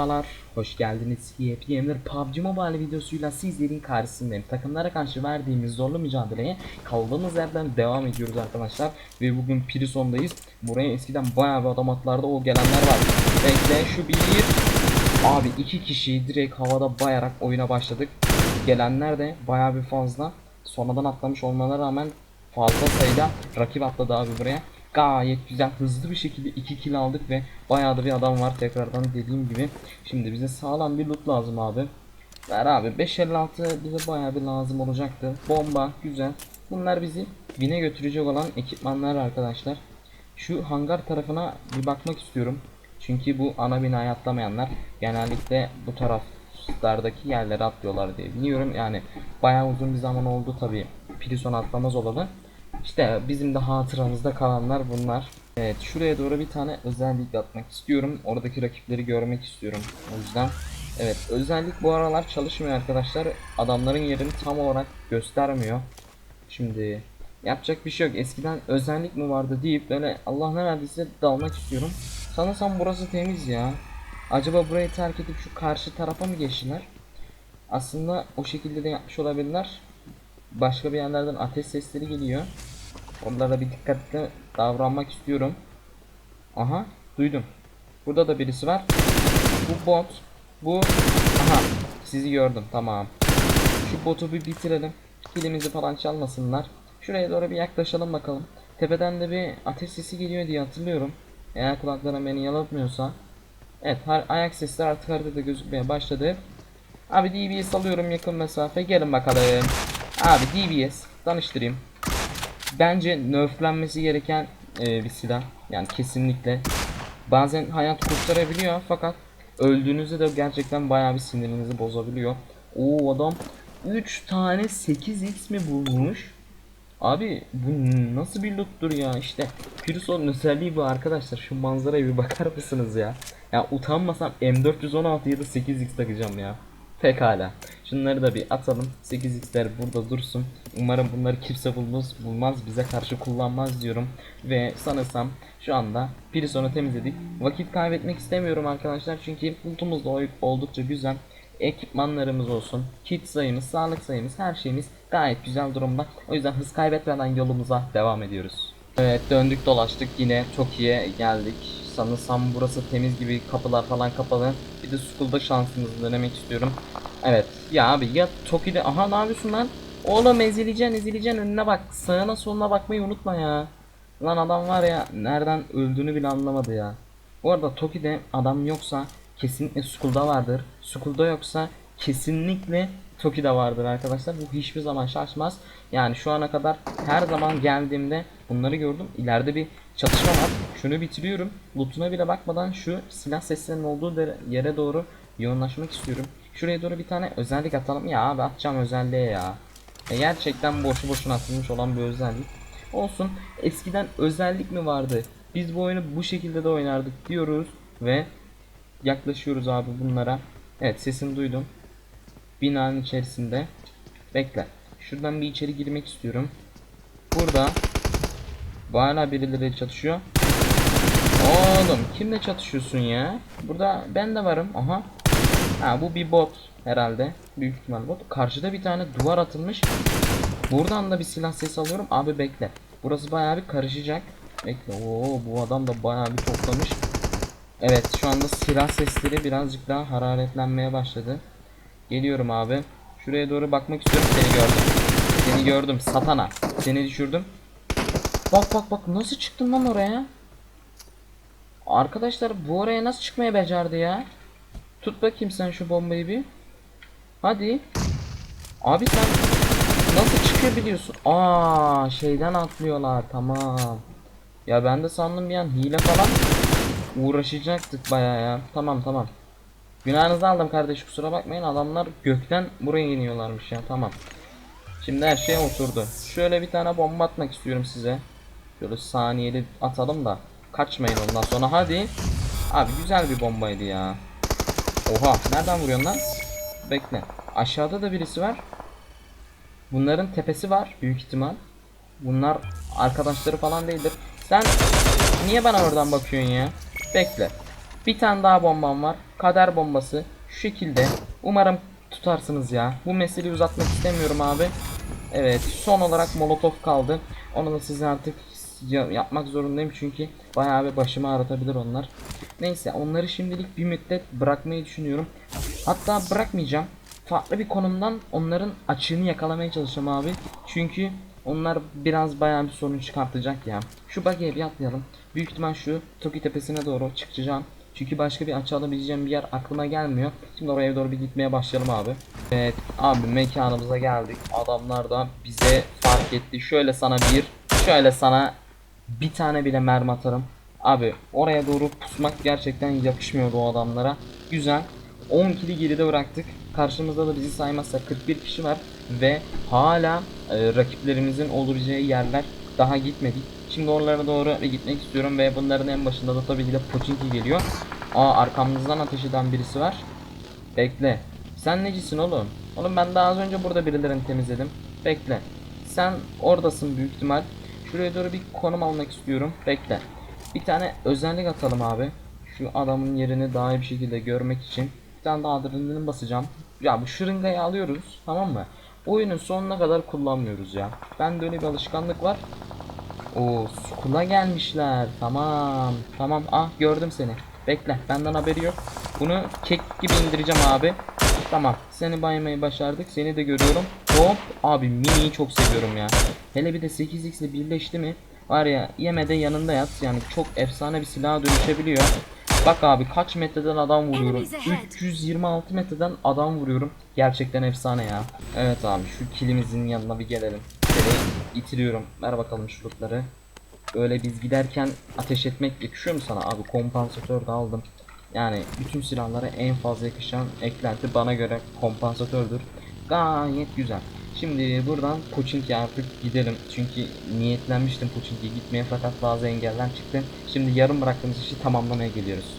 Merhabalar, hoş geldiniz. Yepyeni bir PUBG Mobile videosuyla sizlerin karşısındayım. Takımlara karşı verdiğimiz zorlu mücadeleye kaldığımız yerden devam ediyoruz arkadaşlar. Ve bugün Prison'dayız. Buraya eskiden bayağı bir adam atlardı, o gelenler var. Bekle şu bir... Abi iki kişi direkt havada bayarak oyuna başladık. Gelenler de bayağı bir fazla. Sonradan atlamış olmalarına rağmen fazla sayıda rakip atladı abi buraya. Gayet güzel hızlı bir şekilde 2 kill aldık ve bayağı da bir adam var tekrardan dediğim gibi. Şimdi bize sağlam bir loot lazım abi. Ver abi 556 bize bayağı bir lazım olacaktı. Bomba güzel. Bunlar bizi bine götürecek olan ekipmanlar arkadaşlar. Şu hangar tarafına bir bakmak istiyorum. Çünkü bu ana binaya atlamayanlar genellikle bu taraflardaki yerlere atlıyorlar diye biliyorum. Yani bayağı uzun bir zaman oldu tabi. Prison atlamaz olalı. İşte bizim de hatıramızda kalanlar bunlar. Evet şuraya doğru bir tane özellik atmak istiyorum. Oradaki rakipleri görmek istiyorum. O yüzden evet özellik bu aralar çalışmıyor arkadaşlar. Adamların yerini tam olarak göstermiyor. Şimdi yapacak bir şey yok. Eskiden özellik mi vardı deyip böyle Allah ne verdiyse dalmak istiyorum. Sanırsam burası temiz ya. Acaba burayı terk edip şu karşı tarafa mı geçtiler? Aslında o şekilde de yapmış olabilirler. Başka bir yerlerden ateş sesleri geliyor. Onlara bir dikkatli davranmak istiyorum. Aha duydum. Burada da birisi var. Bu bot. Bu aha sizi gördüm tamam. Şu botu bir bitirelim. Kilimizi falan çalmasınlar. Şuraya doğru bir yaklaşalım bakalım. Tepeden de bir ateş sesi geliyor diye hatırlıyorum. Eğer kulaklarım beni yalatmıyorsa. Evet ayak sesleri artık haritada gözükmeye başladı. Abi DBS alıyorum yakın mesafe. Gelin bakalım. Abi DBS tanıştırayım. Bence nerflenmesi gereken e, bir silah. Yani kesinlikle. Bazen hayat kurtarabiliyor fakat öldüğünüzde de gerçekten bayağı bir sinirinizi bozabiliyor. O adam 3 tane 8x mi bulmuş? Abi bu nasıl bir loot'tur ya işte Piruso'nun özelliği bu arkadaşlar şu manzaraya bir bakar mısınız ya Ya utanmasam M416 ya da 8x takacağım ya Pekala. Şunları da bir atalım. 8x'ler burada dursun. Umarım bunları kimse bulmaz, bulmaz bize karşı kullanmaz diyorum. Ve sanırsam şu anda Pirison'u temizledik. Vakit kaybetmek istemiyorum arkadaşlar çünkü lootumuz da oldukça güzel. Ekipmanlarımız olsun, kit sayımız, sağlık sayımız, her şeyimiz gayet güzel durumda. O yüzden hız kaybetmeden yolumuza devam ediyoruz. Evet döndük dolaştık. Yine Toki'ye geldik. Sanırsam burası temiz gibi kapılar falan kapalı. Bir de Skull'da şansımızı denemek istiyorum. Evet ya abi ya Toki'de aha ne yapıyorsun lan? Oğlum ezileceksin ezileceksin önüne bak. Sağına soluna bakmayı unutma ya. Lan adam var ya nereden öldüğünü bile anlamadı ya. Bu arada Toki'de adam yoksa kesinlikle Skull'da vardır. Skull'da yoksa kesinlikle Toki'de vardır arkadaşlar. Bu hiçbir zaman şaşmaz. Yani şu ana kadar her zaman geldiğimde bunları gördüm. İleride bir çatışma var. Şunu bitiriyorum. Loot'una bile bakmadan şu silah seslerinin olduğu yere doğru yoğunlaşmak istiyorum. Şuraya doğru bir tane özellik atalım. Ya abi atacağım özelliğe ya. E gerçekten boşu boşuna atılmış olan bir özellik. Olsun. Eskiden özellik mi vardı? Biz bu oyunu bu şekilde de oynardık diyoruz ve yaklaşıyoruz abi bunlara. Evet sesini duydum. Binanın içerisinde. Bekle. Şuradan bir içeri girmek istiyorum. Burada hala birileri çatışıyor. Oğlum kimle çatışıyorsun ya? Burada ben de varım. Aha. Ha bu bir bot herhalde. Büyük ihtimal bot. Karşıda bir tane duvar atılmış. Buradan da bir silah sesi alıyorum. Abi bekle. Burası bayağı bir karışacak. Bekle. Oo bu adam da bayağı bir toplamış. Evet şu anda silah sesleri birazcık daha hararetlenmeye başladı. Geliyorum abi. Şuraya doğru bakmak istiyorum. Seni gördüm. Seni gördüm. Satana. Seni düşürdüm. Bak bak bak nasıl çıktın lan oraya? Arkadaşlar bu oraya nasıl çıkmaya becerdi ya? Tut bakayım sen şu bombayı bir. Hadi. Abi sen nasıl çıkabiliyorsun? Aa şeyden atlıyorlar tamam. Ya ben de sandım bir an hile falan uğraşacaktık bayağı ya. Tamam tamam. Günahınızı aldım kardeş kusura bakmayın adamlar gökten buraya iniyorlarmış ya tamam. Şimdi her şey oturdu. Şöyle bir tane bomba atmak istiyorum size. Şöyle saniyeli atalım da kaçmayın ondan sonra hadi. Abi güzel bir bombaydı ya. Oha nereden vuruyorsun lan? Bekle. Aşağıda da birisi var. Bunların tepesi var büyük ihtimal. Bunlar arkadaşları falan değildir. Sen niye bana oradan bakıyorsun ya? Bekle. Bir tane daha bombam var. Kader bombası. Şu şekilde. Umarım tutarsınız ya. Bu meseleyi uzatmak istemiyorum abi. Evet son olarak molotof kaldı. Onu da size artık yapmak zorundayım çünkü bayağı bir başımı ağrıtabilir onlar. Neyse onları şimdilik bir müddet bırakmayı düşünüyorum. Hatta bırakmayacağım. Farklı bir konumdan onların açığını yakalamaya çalışacağım abi. Çünkü onlar biraz bayağı bir sorun çıkartacak ya. Şu buggy'e bir atlayalım. Büyük ihtimal şu Toki tepesine doğru çıkacağım. Çünkü başka bir açı alabileceğim bir yer aklıma gelmiyor. Şimdi oraya doğru bir gitmeye başlayalım abi. Evet abi mekanımıza geldik. Adamlar da bize fark etti. Şöyle sana bir, şöyle sana bir tane bile mermi atarım. Abi oraya doğru pusmak gerçekten yakışmıyordu o adamlara. Güzel. 10 kili geride bıraktık. Karşımızda da bizi saymazsa 41 kişi var ve hala e, rakiplerimizin olabileceği yerler daha gitmedik. Şimdi oralara doğru gitmek istiyorum ve bunların en başında da tabii ki de Pochinki geliyor. Aa arkamızdan ateş eden birisi var. Bekle. Sen necisin oğlum? Oğlum ben daha az önce burada birilerini temizledim. Bekle. Sen oradasın büyük ihtimal. Şuraya doğru bir konum almak istiyorum. Bekle. Bir tane özellik atalım abi. Şu adamın yerini daha iyi bir şekilde görmek için. Bir tane daha adrenalin basacağım. Ya bu şırıngayı alıyoruz tamam mı? Oyunun sonuna kadar kullanmıyoruz ya. Bende öyle bir alışkanlık var. O skula gelmişler. Tamam. Tamam. Ah gördüm seni. Bekle. Benden haberi yok. Bunu kek gibi indireceğim abi. Tamam. Seni baymayı başardık. Seni de görüyorum. Hop. Abi miniyi çok seviyorum ya. Hele bir de 8x ile birleşti mi? Var ya yemede yanında yat. Yani çok efsane bir silaha dönüşebiliyor. Bak abi kaç metreden adam vuruyorum. Enemies ahead. 326 metreden adam vuruyorum. Gerçekten efsane ya. Evet abi şu kilimizin yanına bir gelelim. Şöyle itiriyorum. Ver bakalım şurupları. Böyle biz giderken ateş etmek yakışıyor mu sana? Abi kompansatör de aldım. Yani bütün silahlara en fazla yakışan eklenti bana göre kompansatördür. Gayet güzel. Şimdi buradan Pochinki artık gidelim. Çünkü niyetlenmiştim Pochinki'ye gitmeye fakat bazı engeller çıktı. Şimdi yarım bıraktığımız işi tamamlamaya geliyoruz.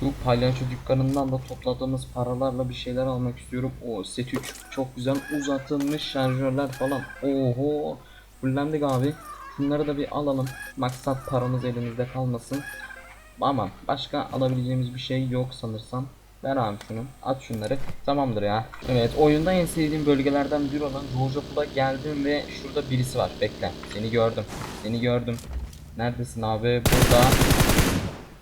Şu palyaço dükkanından da topladığımız paralarla bir şeyler almak istiyorum. O set 3 çok güzel uzatılmış şarjörler falan. Oho fullendik abi. Şunları da bir alalım. Maksat paramız elimizde kalmasın. Ama başka alabileceğimiz bir şey yok sanırsam. Ver abi şunu. At şunları. Tamamdır ya. Evet oyunda en sevdiğim bölgelerden biri olan Rojapul'a geldim ve şurada birisi var. Bekle. Seni gördüm. Seni gördüm. Neredesin abi? Burada.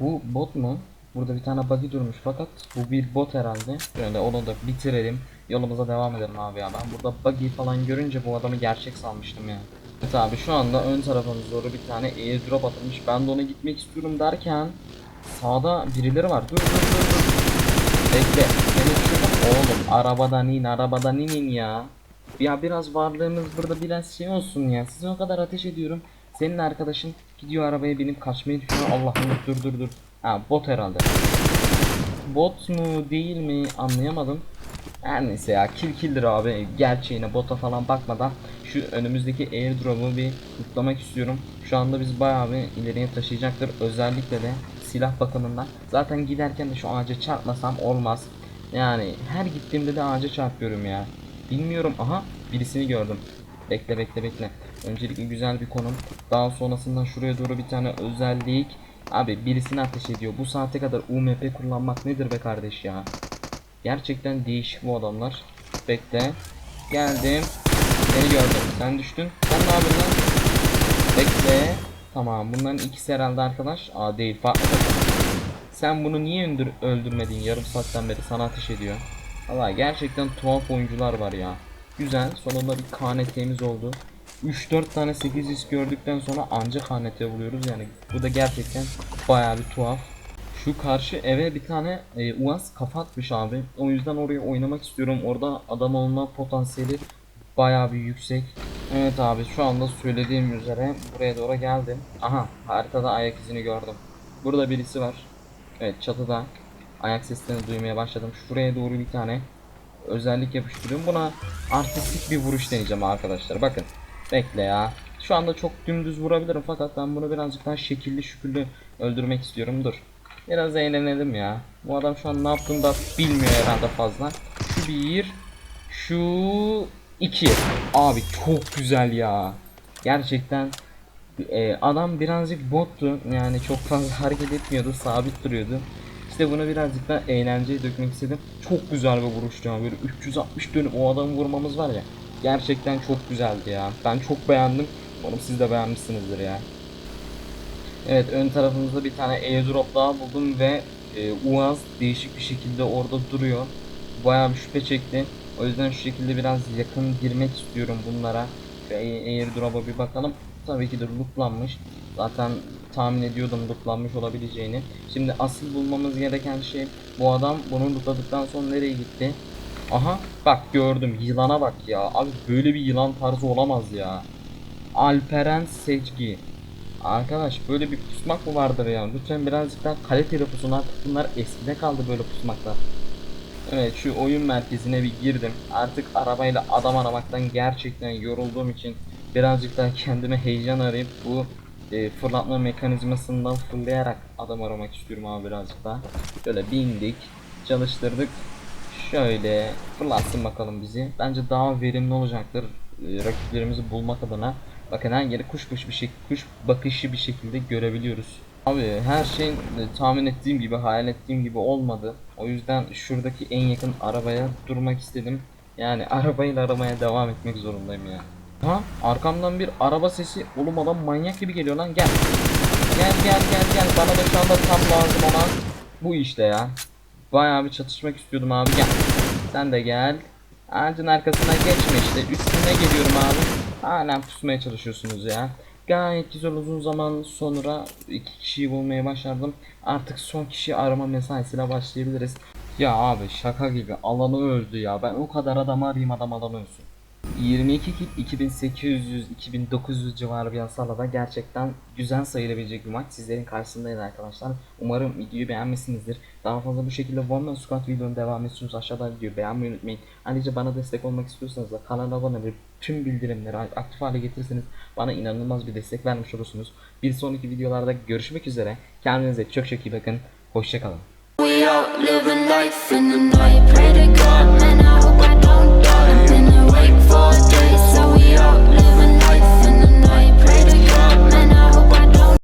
Bu bot mu? Burada bir tane buggy durmuş fakat bu bir bot herhalde. Şöyle onu da bitirelim. Yolumuza devam edelim abi ya. Ben burada buggy falan görünce bu adamı gerçek sanmıştım ya. Evet abi şu anda ön tarafımız doğru bir tane airdrop atılmış. Ben de ona gitmek istiyorum derken sağda birileri var. Dur dur dur. Bekle. Seni düşürdüm. Oğlum arabadan in arabadan in in ya. Ya biraz varlığımız burada biraz şey olsun ya. Size o kadar ateş ediyorum. Senin arkadaşın gidiyor arabaya binip kaçmayı düşünüyor. Allah'ım dur dur dur. Ha bot herhalde. Bot mu değil mi anlayamadım. Her neyse ya kill killdir abi. Gerçeğine bota falan bakmadan şu önümüzdeki airdrop'u bir kutlamak istiyorum. Şu anda biz bayağı bir ileriye taşıyacaktır. Özellikle de silah bakımından. Zaten giderken de şu ağaca çarpmasam olmaz. Yani her gittiğimde de ağaca çarpıyorum ya. Bilmiyorum aha birisini gördüm. Bekle bekle bekle. Öncelikle güzel bir konum. Daha sonrasında şuraya doğru bir tane özellik. Abi birisini ateş ediyor. Bu saate kadar UMP kullanmak nedir be kardeş ya? Gerçekten değişik bu adamlar. Bekle. Geldim. Seni gördüm. Sen düştün. Sen ne yapıyorsun? Bekle. Tamam bunların ikisi herhalde arkadaş. Aa değil farklı. Sen bunu niye öldür öldürmedin yarım saatten beri sana ateş ediyor. Valla gerçekten tuhaf oyuncular var ya. Güzel sonunda bir KNT'miz oldu. 3-4 tane 800 gördükten sonra ancak KNT buluyoruz yani. Bu da gerçekten bayağı bir tuhaf. Şu karşı eve bir tane e, UAS kafa abi. O yüzden oraya oynamak istiyorum. Orada adam olma potansiyeli bayağı bir yüksek. Evet abi şu anda söylediğim üzere buraya doğru geldim. Aha haritada ayak izini gördüm. Burada birisi var. Evet çatıda ayak seslerini duymaya başladım. Şuraya doğru bir tane özellik yapıştırıyorum. Buna artistik bir vuruş deneyeceğim arkadaşlar. Bakın. Bekle ya. Şu anda çok dümdüz vurabilirim fakat ben bunu birazcık daha şekilli şükürlü öldürmek istiyorum. Dur. Biraz eğlenelim ya. Bu adam şu an ne yaptığını da bilmiyor herhalde fazla. Şu bir. Şu iki. Abi çok güzel ya. Gerçekten e, adam birazcık bottu. Yani çok fazla hareket etmiyordu. Sabit duruyordu. İşte bunu birazcık da eğlenceye dökmek istedim. Çok güzel bir vuruştu ya. Böyle 360 dönüp o adamı vurmamız var ya. Gerçekten çok güzeldi ya. Ben çok beğendim. Umarım siz de beğenmişsinizdir ya. Evet ön tarafımızda bir tane airdrop daha buldum ve e, Uaz değişik bir şekilde orada duruyor. Bayağı bir şüphe çekti. O yüzden şu şekilde biraz yakın girmek istiyorum bunlara. Şu air- airdrop'a bir bakalım. Tabii ki de lootlanmış. Zaten tahmin ediyordum lootlanmış olabileceğini. Şimdi asıl bulmamız gereken şey bu adam bunu lootladıktan sonra nereye gitti? Aha bak gördüm yılana bak ya. Abi böyle bir yılan tarzı olamaz ya. Alperen Secgi. Arkadaş böyle bir pusmak mı vardır ya? Lütfen birazcık daha kaliteli pusun artık bunlar eskide kaldı böyle pusmaklar. Evet şu oyun merkezine bir girdim. Artık arabayla adam aramaktan gerçekten yorulduğum için birazcık daha kendime heyecan arayıp bu e, fırlatma mekanizmasından fırlayarak adam aramak istiyorum abi birazcık daha. Şöyle bindik, çalıştırdık. Şöyle fırlatsın bakalım bizi. Bence daha verimli olacaktır e, rakiplerimizi bulmak adına. Bakın her yeri kuş kuş bir şey, kuş bakışı bir şekilde görebiliyoruz. Abi her şey e, tahmin ettiğim gibi, hayal ettiğim gibi olmadı. O yüzden şuradaki en yakın arabaya durmak istedim. Yani arabayla aramaya devam etmek zorundayım ya. Ha arkamdan bir araba sesi oğlum adam manyak gibi geliyor lan gel. Gel gel gel gel bana da şu anda tam lazım olan bu işte ya. Bayağı bir çatışmak istiyordum abi gel. Sen de gel. Ağacın arkasına geçme işte. Üstüne geliyorum abi. Hala pusmaya çalışıyorsunuz ya. Gayet güzel uzun zaman sonra iki kişiyi bulmaya başardım. Artık son kişi arama mesaisine başlayabiliriz. Ya abi şaka gibi alanı öldü ya. Ben o kadar adam arayayım adam alanı ölsün. 22 kill 2800-2900 civarı bir hasarla da gerçekten güzel sayılabilecek bir maç sizlerin karşısındaydı arkadaşlar. Umarım videoyu beğenmişsinizdir. Daha fazla bu şekilde One Man Squad videonun devamı istiyorsanız aşağıda videoyu beğenmeyi unutmayın. Ayrıca bana destek olmak istiyorsanız da kanala abone olup tüm bildirimleri aktif hale getirirseniz bana inanılmaz bir destek vermiş olursunuz. Bir sonraki videolarda görüşmek üzere. Kendinize çok çok iyi bakın. Hoşçakalın. We out four days, so we all